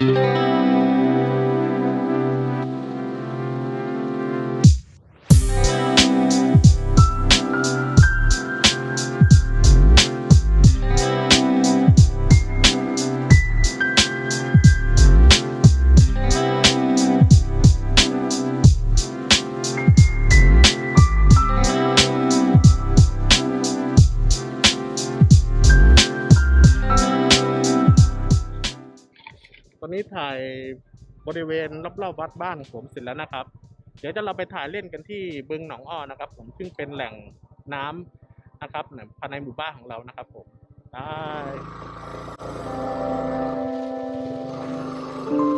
ต ถ่ายบริเวณรอบๆวัดบ้านผมเสร็จแล้วนะครับ เดี๋ยวจะเราไปถ่ายเล่นกันที่บึงหนองอ้อนะครับ ผมซึ่งเป็นแหล่งน้ำนะครับภายในหมู่บ้านของเรานะครับ ผมได้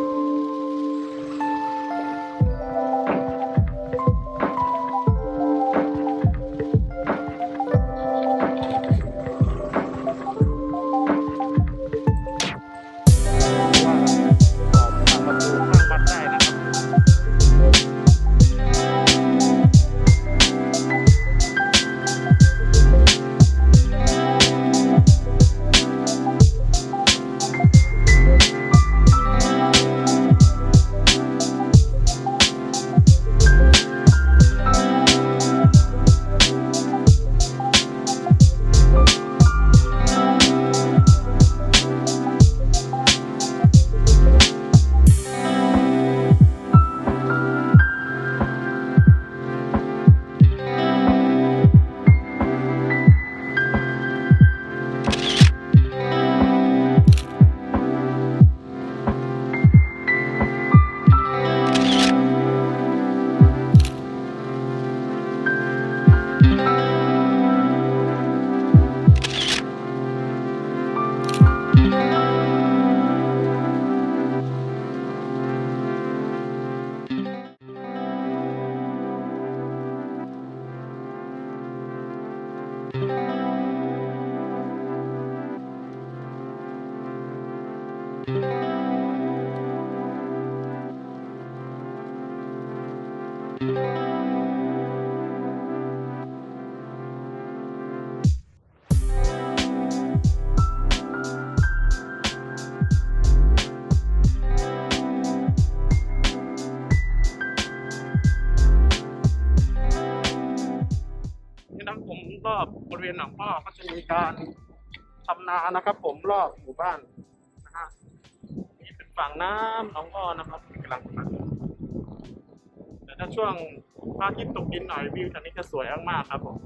นี่นะผมรอบบริเวณหนองพ่อก็จะมีการทำนานะครับ ผมรอบหมู่บ้านนะฮะนี่เป็นฝั่งน้ำหนองอ้อนะครับกำลังมาแต่ ถ้าช่วงพระอาทิตย์ตกดินหน่อยวิวจากนี้จะสวยมากๆครับผม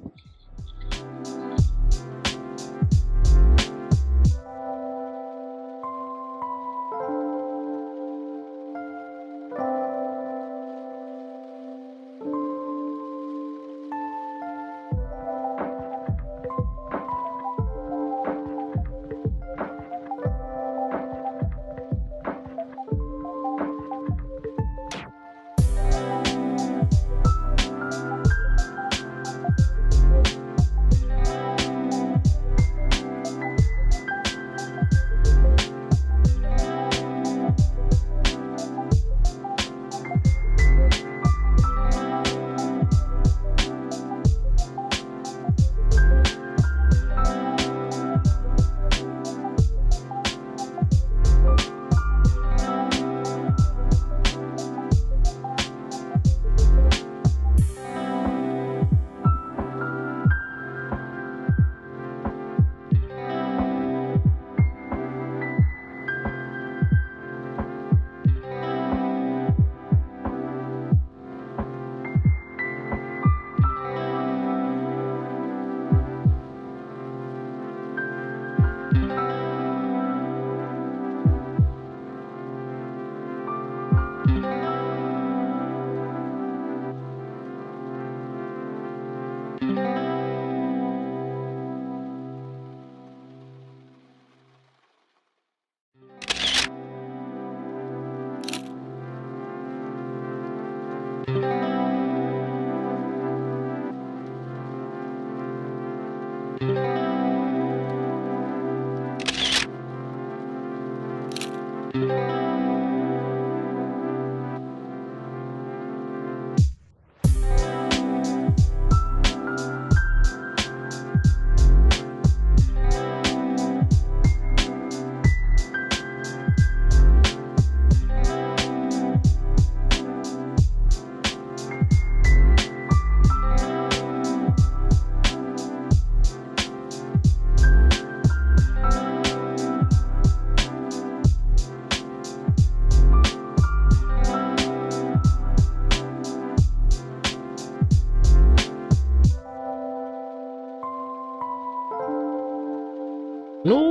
นู้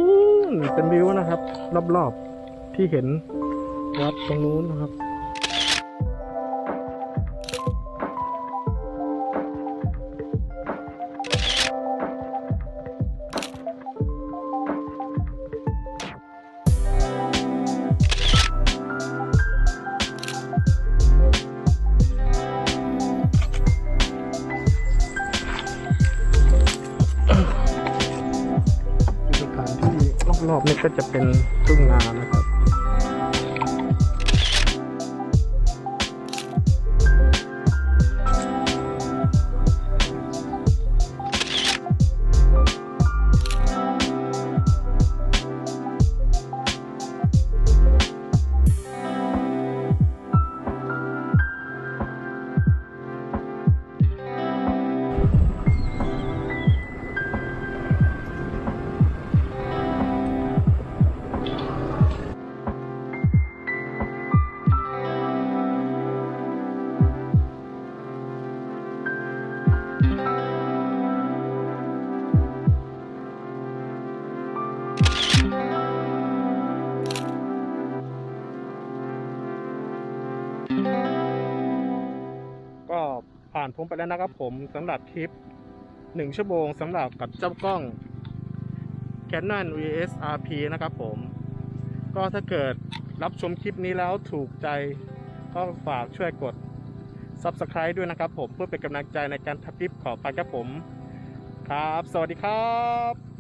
นเป็นวิวนะครับ รอบๆที่เห็นวัดตรงนู้นนะครับ รอบนี้ก็จะเป็นทุ่งนานะครับานผมไปแล้วนะครับผมสำหรับคลิปหนึ่งชั่วโมงสำหรับกับเจ้ากล้อง Canon vs RP นะครับผม ก็ถ้าเกิดรับชมคลิปนี้แล้วถูกใจก็ฝากช่วยกด Subscribe ด้วยนะครับผมเพื่อเป็นกำลังใจในการทำคลิปขอไปครับผม ครับ สวัสดีครับ